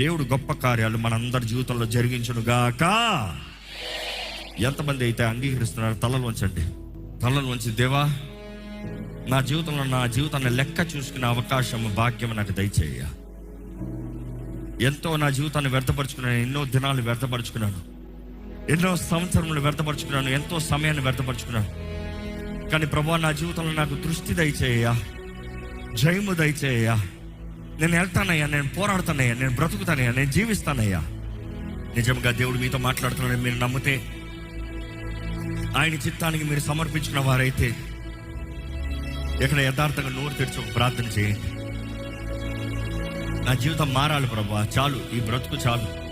దేవుడు గొప్ప కార్యాలు మనందరి జీవితంలో జరిగించును గాక. ఎంతమంది అయితే అంగీకరిస్తున్నారు తలలు వంచండి. తలలు వంచి దేవా నా జీవితంలో నా జీవితాన్ని లెక్క చూసుకునే అవకాశం భాగ్యం నాకు దయచేయ ఎంతో నా జీవితాన్ని వ్యర్థపరుచుకున్నాను ఎన్నో దినాలు వ్యర్థపరుచుకున్నాను. ఎన్నో సంవత్సరములు వ్యర్థపరుచుకున్నాను ఎంతో సమయాన్ని వ్యర్థపరుచుకున్నాను. కానీ ప్రభా నా జీవితంలో నాకు దృష్టి దయచేయ జయము దయచేయ నేను వెళ్తానయ్యా నేను పోరాడుతానయ్యా నేను బ్రతుకుతానయ్యా నేను జీవిస్తానయ్యా. నిజంగా దేవుడు మీతో మాట్లాడుతున్నాడని మీరు నమ్మితే ఆయన చిత్తానికి మీరు సమర్పించిన వారైతే ఇక్కడ యథార్థంగా నోరు తెరిచి ఒక ప్రార్థన చేయండి. నా జీవితం మారాలి ప్రభా చాలు ఈ బ్రతుకు చాలు.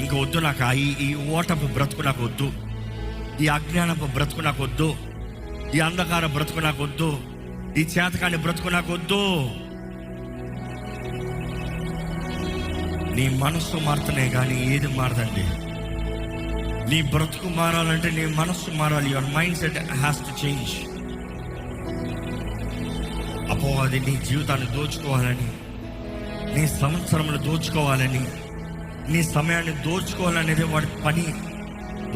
ఇంక వద్దు నాకు ఈ ఈ ఓటపు బ్రతుకు నాకు వద్దు. ఈ అజ్ఞానపు బ్రతుకు నాకు వద్దు. ఈ అంధకార బ్రతుకు నాకు వద్దు. ఈ చేతకాని బ్రతుకు నాకు వద్దు. నీ మనస్సు మారుతనే కానీ ఏది మారదండి. నీ బ్రతుకు మారాలంటే నీ మనస్సు మారాలి. Your mindset has to change అపో అది నీ జీవితాన్ని దోచుకోవాలని నీ సంవత్సరములు దోచుకోవాలని నీ సమయాన్ని దోచుకోవాలనేది వాడి పని.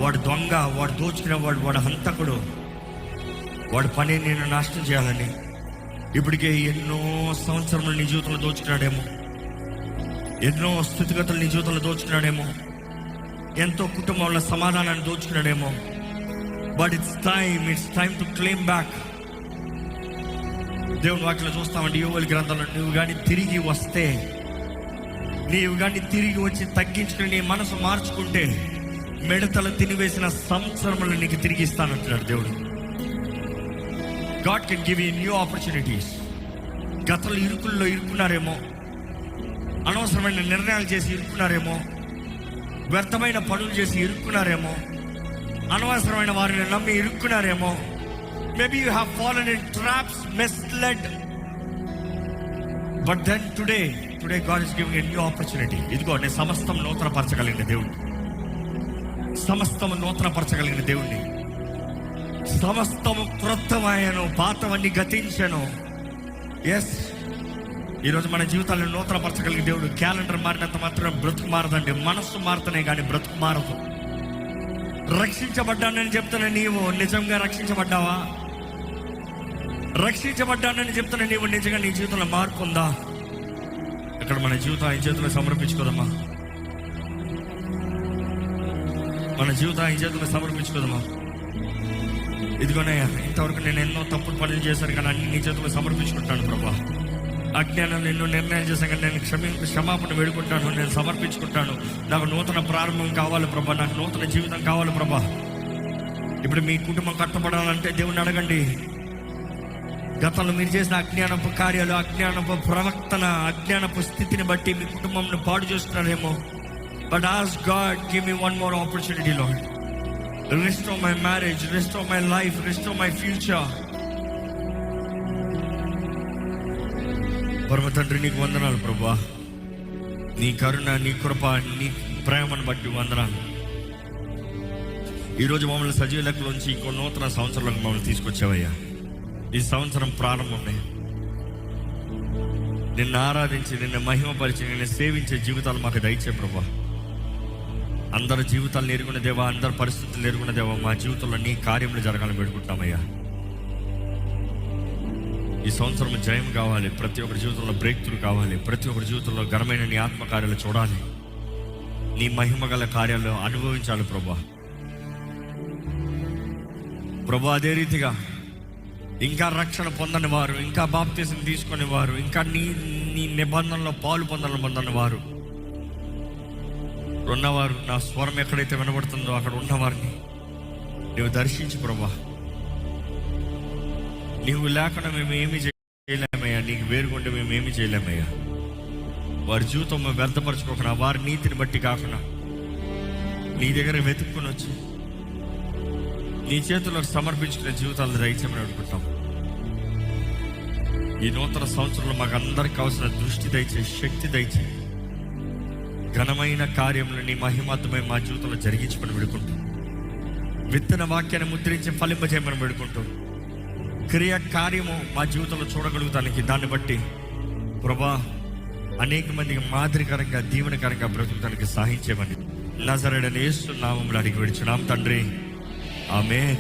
వాడు దొంగ వాడు దోచుకునే వాడు వాడు హంతకుడు. వాడి పని నేను నాశనం చేయాలని. ఇప్పటికే ఎన్నో సంవత్సరములు నీ జీవితంలో దోచుకున్నాడేమో. ఎన్నో స్థితిగతులు నీ జీవితంలో దోచుకున్నాడేమో. ఎంతో కుటుంబంలో సమాధానాన్ని దోచుకున్నాడేమో. But it's time it's time to claim back దేవుని వాటిలో చూస్తామండి యువల గ్రంథంలో నువ్వు కానీ తిరిగి వస్తే నీవు కానీ తిరిగి వచ్చి తగ్గించుకుని నీ మనసు మార్చుకుంటే మిడతలు తినివేసిన సంవత్సరములు నీకు తిరిగి ఇస్తానంటున్నాడు దేవుడు. God can give you new opportunities గతలు ఇరుకుల్లో ఇరుక్కున్నారేమో. అనవసరమైన నిర్ణయాలు చేసి ఇరుక్కున్నారేమో వ్యర్థమైన పనులు చేసి ఇరుక్కున్నారేమో అనవసరమైన వారిని నమ్మి ఇరుక్కున్నారేమో maybe you have fallen in traps misled but then today today God is giving a new opportunity ఇదిగో నేను సమస్తం నూతనపరచగలిగిన పరచగలిగిన సమస్తం నూతన పరచగలిగిన దేవుణ్ణి. సమస్తము క్రొత్తమాయను పాతవన్నీ గతించను. ఎస్ ఈరోజు మన జీవితాలను నూతనపరచగలిగే దేవుడు. క్యాలెండర్ మారినంత మాత్రం బ్రతుకు మారదండి. మనస్సు మారుతనే కానీ బ్రతుకు మారదు. రక్షించబడ్డానని చెప్తున్న నీవు నిజంగా రక్షించబడ్డావా? రక్షించబడ్డానని చెప్తున్న నీవు నిజంగా నీ జీవితంలో మార్పు ఉందా? ఇక్కడ మన జీవితం ఆయన చేతుల్లో సమర్పించుకోదమ్మా. మన జీవితం ఆయన చేతుల్లో సమర్పించుకోదమ్మా. ఇదిగోనే ఇంతవరకు నేను ఎన్నో తప్పుడు పనులు చేశాను కానీ అన్ని నీ చేతుల్లో సమర్పించుకుంటాను ప్రభా. అజ్ఞానం నిన్ను నిర్ణయం చేశాను నేను క్షమి క్షమాపణ వేడుకుంటాను నేను సమర్పించుకుంటాను. నాకు నూతన ప్రారంభం కావాలి ప్రభా నాకు నూతన జీవితం కావాలి ప్రభా. ఇప్పుడు మీ కుటుంబం కట్టబడాలంటే దేవుని అడగండి. గతంలో మీరు చేసిన అజ్ఞానపు కార్యాలు అజ్ఞానపు ప్రవర్తన అజ్ఞానపు స్థితిని బట్టి మీ కుటుంబంను పాడు చేస్తున్నారేమో. But as God give me one more opportunity rest of my marriage restore my life restore my future పరమ తండ్రి నీకు వందనాలు ప్రభా నీ కరుణ నీ కృప నీ ప్రేమను బట్టి వందనాలు. ఈరోజు మమ్మల్ని సజీవ లెక్కలోంచి ఇంకో నూతన సంవత్సరంలోకి మమ్మల్ని తీసుకొచ్చావయ్యా. ఈ సంవత్సరం ప్రారంభమే. నిన్ను ఆరాధించి నిన్ను మహిమపరిచి నిన్ను సేవించే జీవితాలు మాకు దయచే ప్రభా అందరి జీవితాలను ఎరుగున్న దేవా అందరి పరిస్థితులు ఎరుగున్న దేవా మా జీవితంలో నీ కార్యములు జరగాలని పెట్టుకుంటామయ్యా ఈ సంవత్సరం జయం కావాలి ప్రతి ఒక్కరి జీవితంలో బ్రేక్ త్రూ కావాలి ప్రతి ఒక్కరి జీవితంలో ఘనమైన నీ ఆత్మకార్యాలు చూడాలి. నీ మహిమ గల కార్యాలు అనుభవించాలి ప్రభా. ప్రభా అదే రీతిగా ఇంకా రక్షణ పొందని వారు ఇంకా బాప్తీసం తీసుకునే వారు ఇంకా నీ నీ నిబంధనలో పాలు పొందని పొందని వారు ఉన్నవారు నా స్వరం ఎక్కడైతే వినబడుతుందో అక్కడ ఉన్నవారిని నువ్వు దర్శించు ప్రభా. నీవు లేకుండా మేము ఏమి చేయలేమయ్యా. నీకు వేరుకుంటే మేము ఏమి చేయలేమయ్యా. వారి జీవితం మేము వ్యర్థపరచుకోకుండా వారి నీతిని బట్టి కాకుండా నీ దగ్గర వెతుక్కుని వచ్చి నీ చేతుల్లో సమర్పించుకునే జీవితాలను దయచేయమని అనుకుంటాం ఈ నూతన సంవత్సరంలో మాకు అందరికి కావాల్సిన దృష్టి దయచే శక్తి దయచే ఘనమైన కార్యములు నీ మహిమాత్మై మా జీవితంలో జరిగించమని పెడుకుంటాం విత్తన వాక్యాన్ని ముద్రించి ఫలింపజేయమని పెడుకుంటాం క్రియ కార్యము మా జీవితంలో చూడగలుగుతానికి. దాన్ని బట్టి ప్రభా అనేక మందికి మాదిరికరంగా దీవెనకరంగా బ్రతుకుతానికి సహాయం చేయమని. నామంలో అడిగి విడిచున్నాం తండ్రి. ఆమె